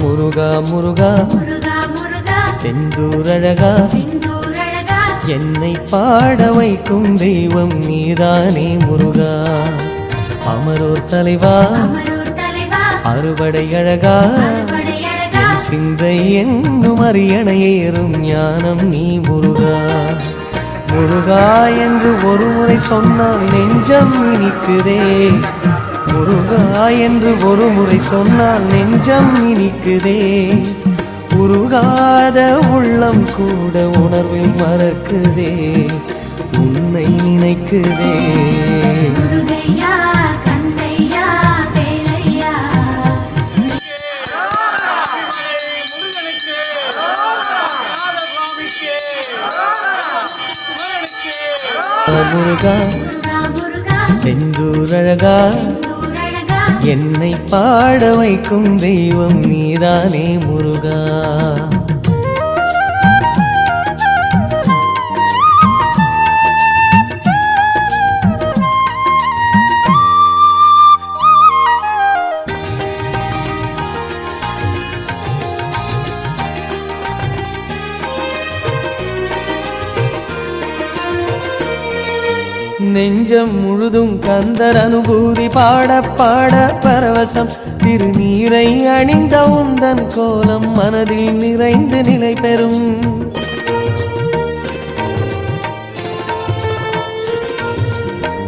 முருகா முருகா. செந்தூரழகா என்னை பாட வைக்கும் தெய்வம் நீதானே முருகா. அமரோர் தலைவா. அறுபடை அழகா. என் சிந்தை என்னும் அரியணை ஏறும் ஞானம் நீ முருகா. முருகா என்று ஒரு முறை சொன்னால் நெஞ்சம் இனிக்குதே. முருகா என்று ஒரு முறை சொன்னால் நெஞ்சம் இனிக்குதே. உருகாத உள்ளம் கூட உணர்வில் மறக்குதே. உன்னை நினைக்குதே. முருகா செந்தூரழகா என்னை பாட வைக்கும் தெய்வம் நீதானே முருகா. நெஞ்சம் முழுதும் கந்தர் அனுபூதி பாட பாட பரவசம். திருநீரை அணிந்த உந்தன் கோலம் மனதில் நிறைந்து நிலை பெறும்.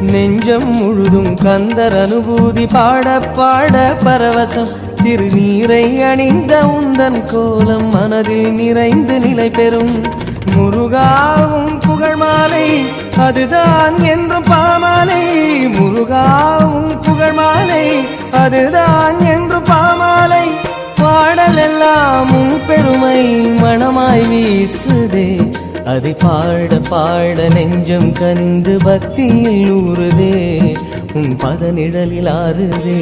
நெஞ்சம் முழுதும் கந்தர் அனுபூதி பாட பாட பரவசம். திருநீரை அணிந்த உந்தன் கோலம் மனதில் நிறைந்து நிலை பெறும். முருகாவும் புகழ் மாலை. அதுதான் என்றும் பாமாலை முருகாவும் புகழ் மாலை. அதுதான் என்றும் பாமாலை பாடல் எல்லாம் பெருமை. மனமாய் வீசுதே அதை பாட பாட நெஞ்சம் கனிந்து பக்தியில் ஊறுதே உன் பத நிழலில் ஆறுதே.